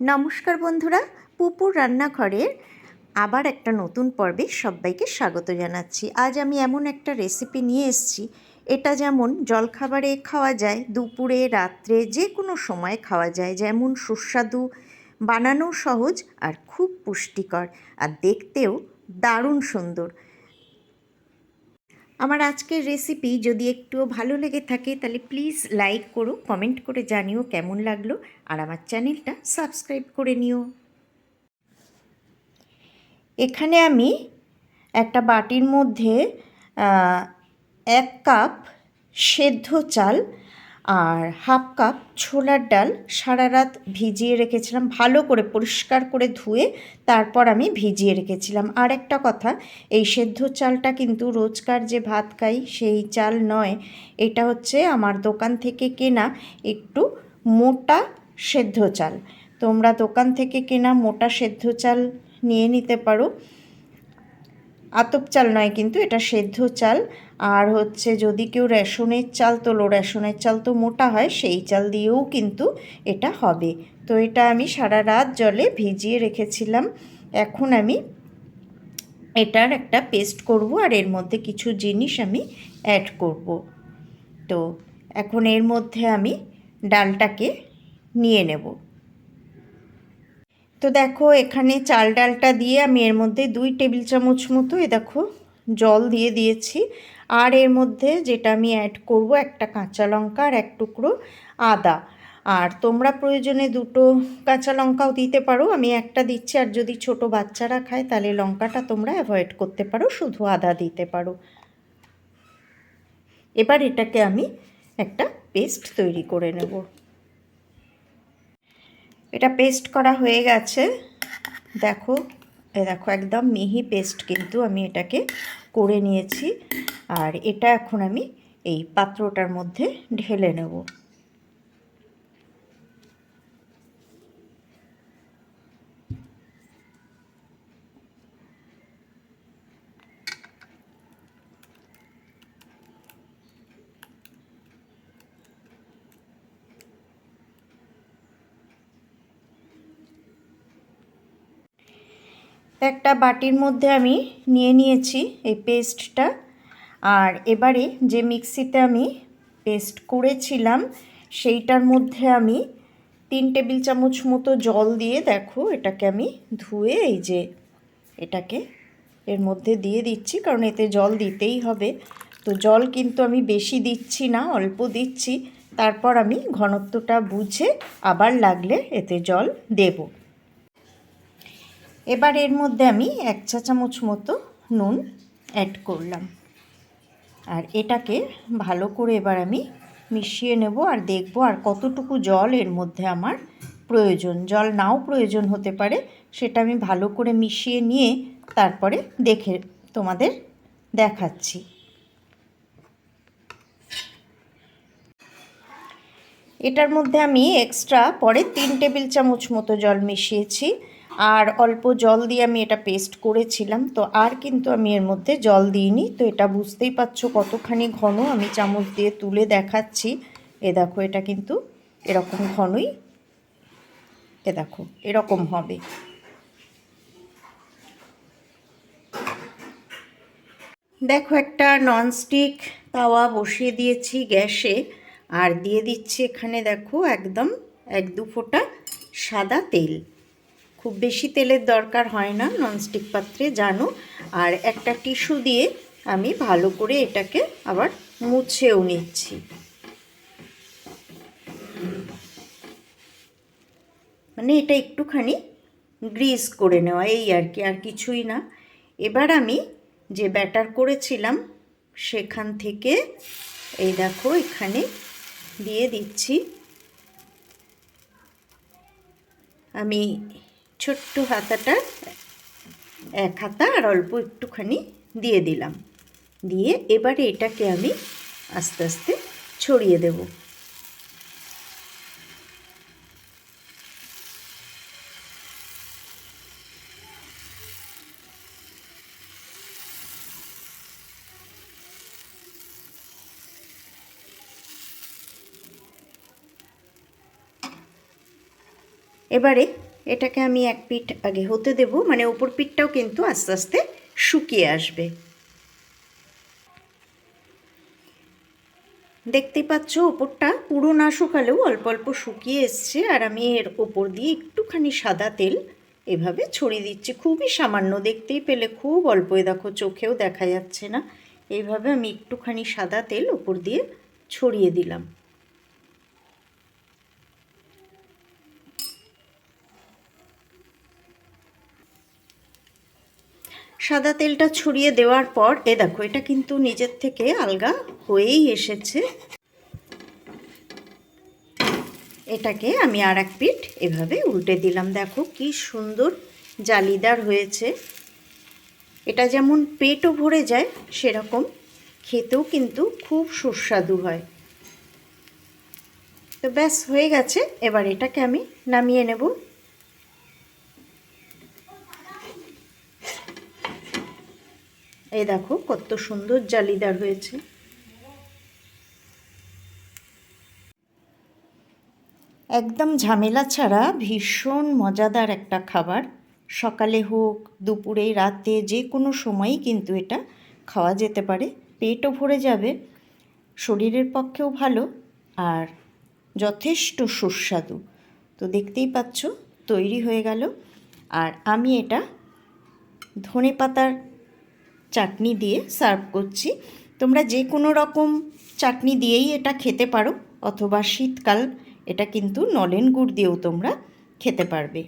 নমস্কার বন্ধুরা, পুপুর রান্নাঘরের আবার একটা নতুন পর্বে সবাইকে স্বাগত জানাচ্ছি। আজ আমি এমন একটা রেসিপি নিয়ে এসেছি, এটা যেমন জলখাবারে খাওয়া যায়, দুপুরে, রাত্রে যে কোনো সময় খাওয়া যায়, যেমন সুস্বাদু বানানো সহজ আর খুব পুষ্টিকর, আর দেখতেও দারুণ সুন্দর। আমার আজকের রেসিপি যদি একটুও ভালো লেগে থাকে, তাহলে প্লিজ লাইক করো কমেন্ট করে জানিও কেমন লাগল, আর আমার চ্যানেলটা সাবস্ক্রাইব করে নিও। এখানে আমি একটা বাটির মধ্যে এক কাপ সেদ্ধ চাল আর হাফ কাপ ছোলার ডাল সারা রাত ভিজিয়ে রেখেছিলাম, ভালো করে পরিষ্কার করে ধুয়ে তারপর আমি ভিজিয়ে রেখেছিলাম। আর একটা কথা, এই সেদ্ধ চালটা কিন্তু রোজকার যে ভাত খাই সেই চাল নয়, এটা হচ্ছে আমার দোকান থেকে কেনা একটু মোটা সেদ্ধ চাল। তোমরা দোকান থেকে কেনা মোটা সেদ্ধ চাল নিয়ে নিতে পারো। আতপ চাল নয় কিন্তু, এটা সেদ্ধ চাল। আর হচ্ছে যদি কেউ রেশনের চাল তোলো, রেশনের চাল তো মোটা হয়, সেই চাল দিয়েও কিন্তু এটা হবে। তো এটা আমি সারা রাত জলে ভিজিয়ে রেখেছিলাম। এখন আমি এটার একটা পেস্ট করব আর এর মধ্যে কিছু জিনিস আমি অ্যাড করব। তো এখন এর মধ্যে আমি ডালটাকে নিয়ে নেব। তো দেখো, এখানে চাল ডালটা দিয়ে আমি এর মধ্যে দুই টেবিল চামচ মতো, এ দেখো, জল দিয়ে দিয়েছি। আর এর মধ্যে যেটা আমি অ্যাড করব, একটা কাঁচা লঙ্কা আর এক টুকরো আদা। আর তোমরা প্রয়োজনে দুটো কাঁচা লঙ্কাও দিতে পারো, আমি একটা দিচ্ছি। আর যদি ছোট বাচ্চারা খায়, তাহলে লঙ্কাটা তোমরা অ্যাভয়েড করতে পারো, শুধু আদা দিতে পারো। এবার এটাকে আমি একটা পেস্ট তৈরি করে নেব। এটা পেস্ট করা হয়ে গেছে। দেখো, এ দেখো একদম মিহি পেস্ট কিন্তু আমি এটাকে করে নিয়েছি। আর এটা এখন আমি এই পাত্রটার মধ্যে ঢেলে নেব। একটা বাটির মধ্যে আমি নিয়ে নিয়েছি এই পেস্টটা। আর এবারে যে মিক্সিতে আমি পেস্ট করেছিলাম, সেইটার মধ্যে আমি তিন টেবিল চামচ মতো জল দিয়ে দেখো, এটাকে আমি ধুয়ে এই যে এটাকে এর মধ্যে দিয়ে দিচ্ছি, কারণ এতে জল দিতেই হবে। তো জল কিন্তু আমি বেশি দিচ্ছি না, অল্প দিচ্ছি। তারপর আমি ঘনত্বটা বুঝে আবার লাগলে এতে জল দেবো। এবার এর মধ্যে আমি এক চা চামচ মতো নুন অ্যাড করলাম। আর এটাকে ভালো করে এবার আমি মিশিয়ে নেব আর দেখব আর কতটুকু জল এর মধ্যে আমার প্রয়োজন। জল নাও প্রয়োজন হতে পারে, সেটা আমি ভালো করে মিশিয়ে নিয়ে তারপরে দেখে তোমাদের দেখাচ্ছি। এটার মধ্যে আমি এক্সট্রা পরে তিন টেবিল চামচ মতো জল মিশিয়েছি। আর অল্প জল দিয়ে আমি এটা পেস্ট করেছিলাম, তো আর কিন্তু আমি এর মধ্যে জল দিইনি। তো এটা বুঝতেই পারছ কতখানি ঘন। আমি চামচ দিয়ে তুলে দেখাচ্ছি। এ দেখো, এটা কিন্তু এরকম ঘনই। এ দেখো, এরকম হবে। দেখো, একটা ননস্টিক তাওয়া বসিয়ে দিয়েছি গ্যাসে। আর দিয়ে দিচ্ছি এখানে দেখো, একদম এক দু ফোঁটা সাদা তেল। খুব বেশি তেলের দরকার হয় না ননস্টিক পাত্রে জানো। আর একটা টিস্যু দিয়ে আমি ভালো করে এটাকে আবার মুছেও নিচ্ছি। মানে এটা একটুখানি গ্রিস করে নেওয়া, এই আর কি, আর কিছুই না। এবার আমি যে ব্যাটার করেছিলাম, সেখান থেকে এই দেখো, এখানে দিয়ে দিচ্ছি। আমি ছোট্ট হাতাটা এক হাতা আর অল্প একটুখানি দিয়ে দিলাম। দিয়ে এবারে এটাকে আমি আস্তে আস্তে ছড়িয়ে দেব। এবারে এটাকে আমি এক পিঠ আগে হতে দেব মানে ওপর পিঠটাও কিন্তু আস্তে আস্তে শুকিয়ে আসবে। দেখতেই পাচ্ছ ওপরটা পুরো না শুকালেও অল্প অল্প শুকিয়ে এসছে, আর আমি এর ওপর দিয়ে একটুখানি সাদা তেল এভাবে ছড়িয়ে দিচ্ছি। খুবই সামান্য, দেখতেই পেলে খুব অল্প দেখো চোখেও দেখা যাচ্ছে না। এইভাবে আমি একটুখানি সাদা তেল ওপর দিয়ে ছড়িয়ে দিলাম। সাদা তেলটা ছড়িয়ে দেওয়ার পর, এ দেখো, এটা কিন্তু নিজের থেকে আলগা হয়েই এসেছে। এটাকে আমি আর এক পিঠ এভাবে উল্টে দিলাম। দেখো কি সুন্দর জালিদার হয়েছে। এটা যেমন পেটও ভরে যায়, সেরকম খেতেও কিন্তু খুব সুস্বাদু হয়। তো ব্যাস, হয়ে গেছে। এবার এটাকে আমি নামিয়ে নেব। এই দেখো, কত সুন্দর জালিদার হয়েছে। একদম ঝামেলা ছাড়া ভীষণ মজাদার একটা খাবার। সকালে হোক, দুপুরে, রাতে, যে কোনো সময়ই কিন্তু এটা খাওয়া যেতে পারে। পেটও ভরে যাবে, শরীরের পক্ষেও ভালো, আর যথেষ্ট সুস্বাদু। তো দেখতেই পাচ্ছ, তৈরি হয়ে গেল। আর আমি এটা ধনে পাতার চাটনি দিয়ে সার্ভ করছি। তোমরা যে কোনো রকম চাটনি দিয়েই এটা খেতে পারো, অথবা শীতকাল, এটা কিন্তু নলেন গুড় দিয়েও তোমরা খেতে পারবে।